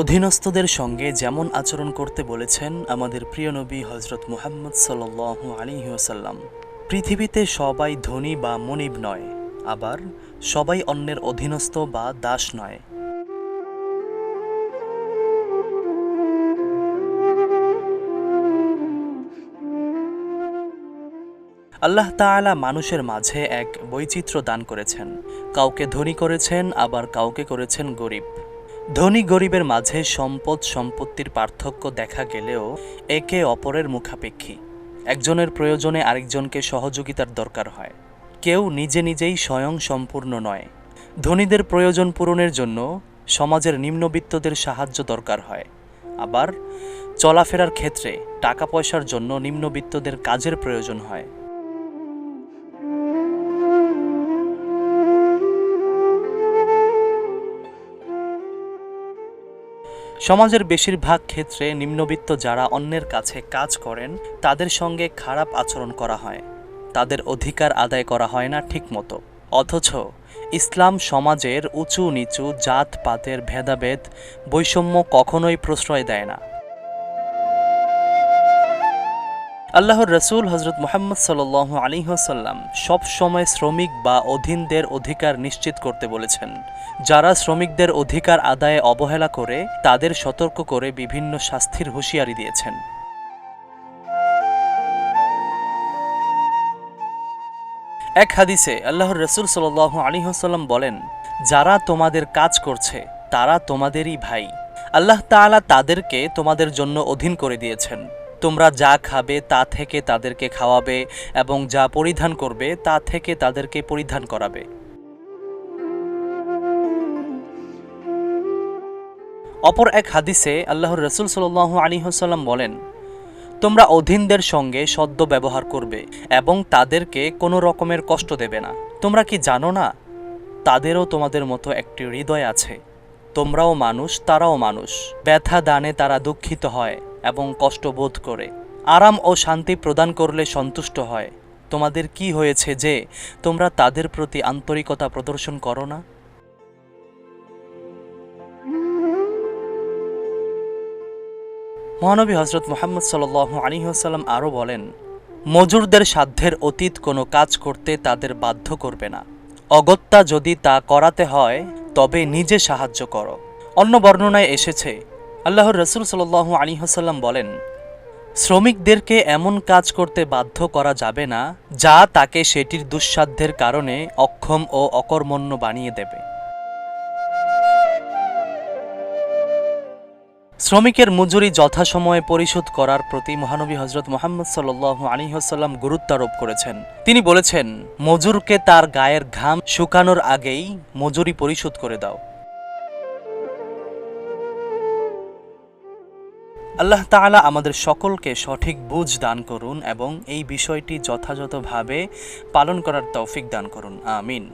অধীনস্থদের সঙ্গে যেমন আচরণ করতে বলেছেন আমাদের প্রিয় নবী হজরত মুহাম্মদ আলী ওসাল্লাম পৃথিবীতে সবাই ধনী বা মনিব নয়, আবার সবাই অন্যের অধীনস্থ বা দাস নয়। আল্লাহ তাআলা মানুষের মাঝে এক বৈচিত্র্য দান করেছেন। কাউকে ধনী করেছেন, আবার কাউকে করেছেন গরিব। ধনী গরিবের মাঝে সম্পদ সম্পত্তির পার্থক্য দেখা গেলেও একে অপরের মুখাপেক্ষী। একজনের প্রয়োজনে আরেকজনকে সহযোগিতার দরকার হয়। কেউ নিজে নিজেই স্বয়ং সম্পূর্ণ নয়। ধনীদের প্রয়োজন পূরণের জন্য সমাজের নিম্নবিত্তদের সাহায্য দরকার হয়। আবার চলাফেরার ক্ষেত্রে টাকা পয়সার জন্য নিম্নবিত্তদের কাজের প্রয়োজন হয়। সমাজের বেশিরভাগ ক্ষেত্রে নিম্নবিত্ত যারা অন্যের কাছে কাজ করেন, তাদের সঙ্গে খারাপ আচরণ করা হয়। তাদের অধিকার আদায় করা হয় না ঠিকমতো। অথচ ইসলাম সমাজের উঁচু নিচু জাত পাতের ভেদাভেদ বৈষম্য কখনোই প্রশ্রয় দেয় না। আল্লাহর রসুল হজরত মোহাম্মদ সাল সব সময় শ্রমিক বা অধীনদের অধিকার নিশ্চিত করতে বলেছেন। যারা শ্রমিকদের অধিকার আদায়ে অবহেলা করে, তাদের সতর্ক করে বিভিন্ন শাস্তির হুঁশিয়ারি দিয়েছেন। এক হাদিসে আল্লাহর রসুল সাল আলী সাল্লাম বলেন, যারা তোমাদের কাজ করছে, তারা তোমাদেরই ভাই। আল্লাহ তাআলা তাদেরকে তোমাদের জন্য অধীন করে দিয়েছেন। তোমরা যা খাবে তা থেকে তাদেরকে খাওয়াবে এবং যা পরিধান করবে তা থেকে তাদেরকে পরিধান করাবে। অপর এক হাদিসে আল্লাহর রসুল সাল আলী হাসাল্লাম বলেন, তোমরা অধীনদের সঙ্গে সদ্য ব্যবহার করবে এবং তাদেরকে কোনো রকমের কষ্ট দেবে না। তোমরা কি জানো না? তাদেরও তোমাদের মতো একটি হৃদয় আছে। তোমরাও মানুষ, তারাও মানুষ। ব্যথা দানে তারা দুঃখিত হয়। এবং কষ্ট বোধ করে। আরাম ও শান্তি প্রদান করলে সন্তুষ্ট হয়। তোমাদের কি হয়েছে যে তোমরা তাদের প্রতি আন্তরিকতা প্রদর্শন করো না? মহানবী হজরত মোহাম্মদ সাল আলী আসাল্লাম আরও বলেন, মজুরদের সাধ্যের অতীত কোনো কাজ করতে তাদের বাধ্য করবে না। অগত্যা যদি তা করাতে হয়, তবে নিজে সাহায্য করো। অন্য বর্ণনায় এসেছে আল্লাহর রসুল সাল আলী হাসাল্লাম বলেন, শ্রমিকদেরকে এমন কাজ করতে বাধ্য করা যাবে না যা তাকে সেটির দুঃসাধ্যের কারণে অক্ষম ও অকর্মণ্য বানিয়ে দেবে। শ্রমিকের মজুরি যথাসময়ে পরিশোধ করার প্রতি মহানবী হজরত মোহাম্মদ সাল আলী হাসাল্লাম গুরুত্বারোপ করেছেন। তিনি বলেছেন, মজুরকে তার গায়ের ঘাম শুকানোর আগেই মজুরি পরিশোধ করে দাও। আল্লাহ তাআলা আমাদের সকলকে সঠিক বুঝ দান করুন এবং এই বিষয়টি যথাযথভাবে পালন করার তৌফিক দান করুন। আমিন।